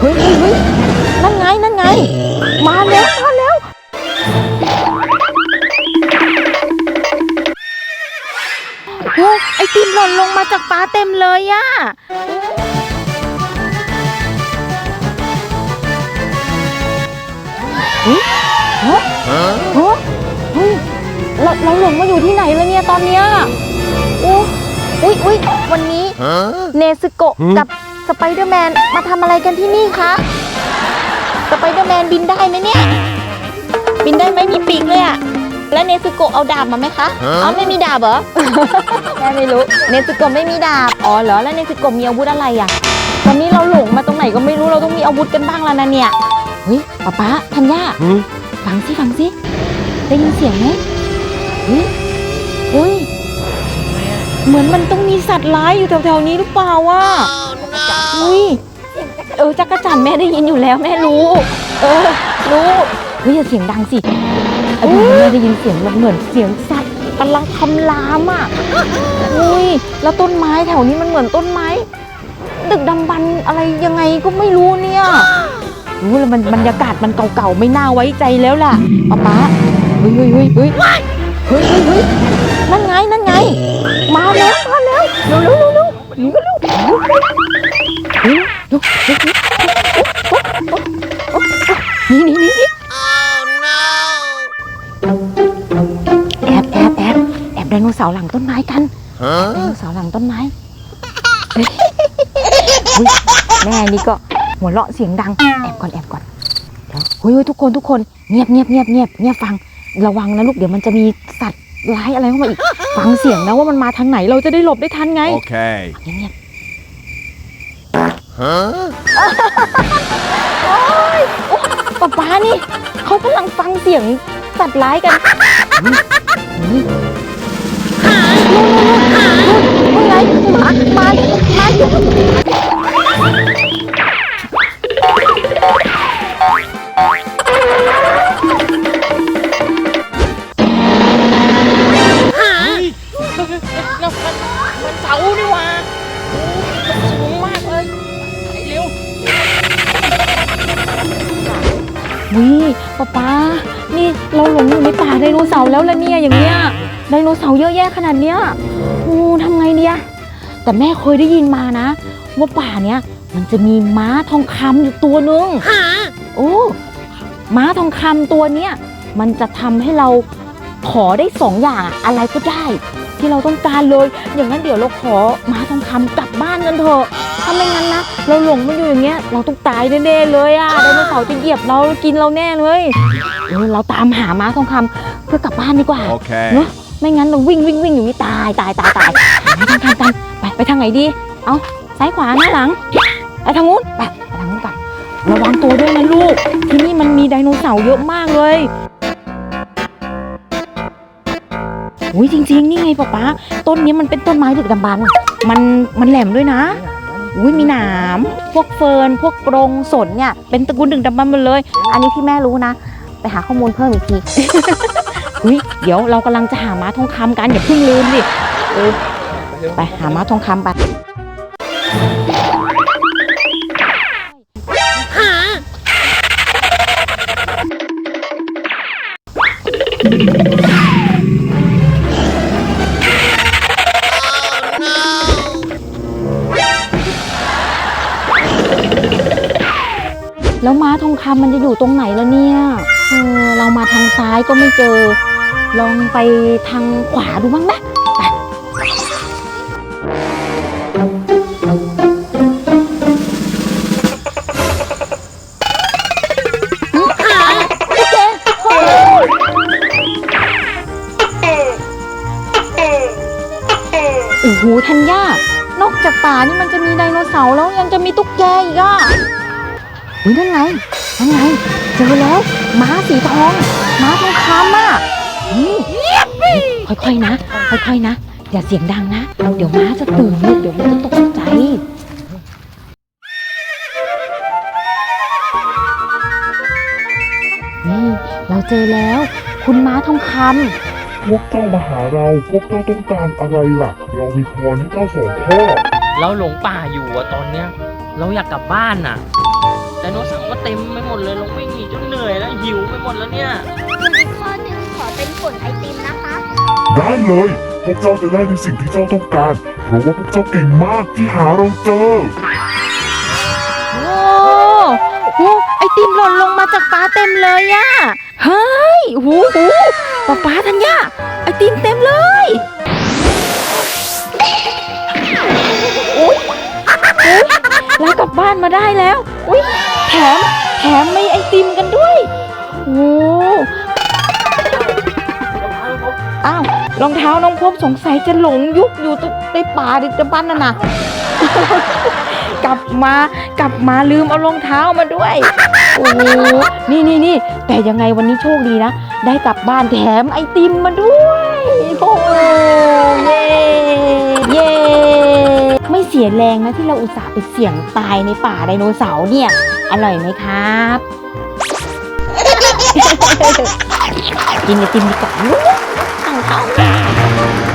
เฮ้ยเฮ้ยเฮ้ยนั่นไง นั่นไง มาแล้ว มาแล้ว โอ้ไอติมหล่นลงมาจากฟ้าเต็มเลยอะเฮ้ยเฮ้ยเฮ้ยเฮ้ยเราเราหลงมาอยู่ที่ไหนแล้วเนี่ยตอนเนี้ยโอ้อุ้ยอุ้ยวันนี้ เนซึโกะกับ สไปเดอร์แมนมาทำอะไรกันที่นี่คะสไปเดอร์แมนบินได้ไหมเนี่ย บินได้ไหมมีปีกเลยอะแล้วเนซึโกะเอาดาบมาไหมคะเอาไม่มีดาบเหรอ แม่ไม่รู้ เนซึโกะไม่มีดาบ อ๋อเหรอ แล้วเนซึโกะมีอาวุธอะไรอะตอนนี้เราหลงมาตรงไหนก็ไม่รู้ เราต้องมีอาวุธกันบ้างแล้วนะเนี่ย เฮ้ยป๊าป๊าธัญญาฟังสิฟังสิ ได้ยินเสียงไหมเฮ้ยเฮ้ย เหมือนมันต้องมีสัตว์ร้ายอยู่แถวๆนี้หรือเปล่าวะ อุ้ยเออจักรจันทร์แม่ได้ยินอยู่แล้วแม่รู้ เออรู้เฮ้ยอย่าเสียงดังสิอ้พวกนี้แม่ได้ยินเสียงมันเหมือนเสียงสัตว์กำลังคำรามอะอุ้ยแล้วต้นไม้แถวนี้มันเหมือนต้นไม้ ดึกดำบรรอะไรยังไงก็ไม่รู้เนี่ยรู้แล้วมันบรรยากาศมันเก่าๆไม่น่าไว้ใจแล้วล่ะป๊าป๊าเฮ้ยเฮ้ยเฮ้ยเฮ้ยเฮ้ยเฮ้ย แอบแอบแอบแอบไดโนเสาร์หลังต้นไม้กันไดโนเสาร์หลังต้นไม้เฮ้ยอุ๊ยแม่นี่ก็หัวเราะเสียงดัง แอบก่อนแอบก่อนเดี๋ยวเฮ้ยเฮ้ยทุกคนทุกคนเงียบเงียบเงียบเงียบเงียบฟังระวังนะลูกเดี๋ยวมันจะมีสัตว์ร้ายอะไรเข้ามาอีกฟังเสียงนะว่ามันมาทางไหนเราจะได้หลบได้ทันไง Okay. เงียบ Huh? ๆป๊าป๊านี่เขากำลังฟังเสียง สัตว์ร้ายกันนี่นู่นนู่นนู่นนู่น นี่เราหลงอยู่ในป่าไดโนเสาร์แล้วละเนี่ยอย่างเงี้ยไดโนเสาร์เยอะแยะขนาดเนี้ยโอ้ทำไงดีอะแต่แม่เคยได้ยินมานะ ว่าป่าเนี้ยมันจะมีม้าทองคำอยู่ตัวนึงโอ้ม้าทองคำตัวเนี้ยมันจะทำให้เราขอได้สองอย่างอะอะไรก็ได้ ที่เราต้องการเลย อย่างนั้นเดี๋ยวเราขอม้าทองคำกลับบ้านกันเถอะถ้าไม่งั้นนะเราหลงมาอยู่อย่างเงี้ย เราต้องตายแน่ๆเลยอะไดโนเสาร์จะเหยียบเรากินเราแน่เลย เออเราตามหาม้าทองคำเพื่อกลับบ้านดีกว่า Okay. เนอะไม่งั้นเราวิ่งวิ่งวิ่งอยู่นี่ตายตายตายตายไปทางทางกันไปไปทางไหนดี เอาซ้ายขวาหน้าหลังไปทางนู้นไปไปทางนู้นกันระวังตัวด้วยนะลูก ที่นี่มันมีไดโนเสาร์เยอะมากเลยอุ้ยจริง ๆ นี่ไงป๊าป๊าต้นนี้มันเป็นต้นไม้ดึกดำบรรพ์มันมันแหลมด้วยนะ อุ้ยมีหนาม พวกเฟิร์น พวกกรงสนเนี่ย เป็นตระกูลดึกดำบรรพ์หมดเลย อันนี้ที่แม่รู้นะ ไปหาข้อมูลเพิ่มอีกทีอุ้ยเดี๋ยวเรากำลังจะหาม้าทองคำกันอย่าเพิ่งลืมดิเออไปหาม้าทองคำไปแล้วม้าทองคำมันจะอยู่ตรงไหนแล้วเนี่ย เออเรามาทางซ้ายก็ไม่เจอ ลองไปทางขวาดูบ้างไหมหึอะไรพี่เจเฮ้ยโอ้โหธัญญานอกจากป่านี่มันจะมีไดโนเสาร์แล้วยังจะมีตุ๊กแกอีกอะอุ้ยนั่นไงนั่นไง เจอแล้ว ม้าสีทอง ม้าทองคำอะนี่ค่อยๆนะ ค่อยๆนะ อย่าเสียงดังนะ เดี๋ยวม้าจะตื่นลูกเดี๋ยวมันจะตกใจนี่เราเจอแล้ว คุณม้าทองคพวกเจ้ามาหาเราพวกเจ้าต้องการอะไรล่ะ เรามีพรให้เจ้าสองข้อเราหลงป่าอยู่อะตอนเนี้ย เราอยากกลับบ้านน่ะำได โนเสาร์ก็เต็มไปหมดเลยเราวิ่งหนีจนเหนื่อยแล้วหิวไปหมดแล้วเนี่ยคุณอีกข้อหนึ่งขอเป็นผลไอติมนะคะ ได้เลย พวกเจ้าจะได้ในสิ่งที่เจ้าต้องการ เพราะว่าพวกเจ้าเก่งมากที่หาเราเจอ โอ้โหไอติมหล่นลงมาจากฟ้าเต็มเลยอะเฮ้ยโอ้โหป๊าป๊าธัญญาไอติมเต็มเลยอุ้านมาได้แล้ว อุ้ยแถมแถมมีไอติมกันด้วยโอ้อ้าวรองเท้าน้องพบสงสัยจะหลงยุคอยู่ในป่าดิบบันน่ะนะกลับมากลับมาลืมเอารองเท้ามาด้วยโอ้โหนี่นี่นี่แต่ยังไงวันนี้โชคดีนะ ได้กลับบ้านแถมไอติมมาด้วยโอ้เย่เย่ เสียแรงนะที่เราอุตส่าห์ไปเสี่ยงตายในป่าไดโนเสาร์เนี่ย อร่อยไหมครับ กินไอติมดีกว่าลูกเอาเขา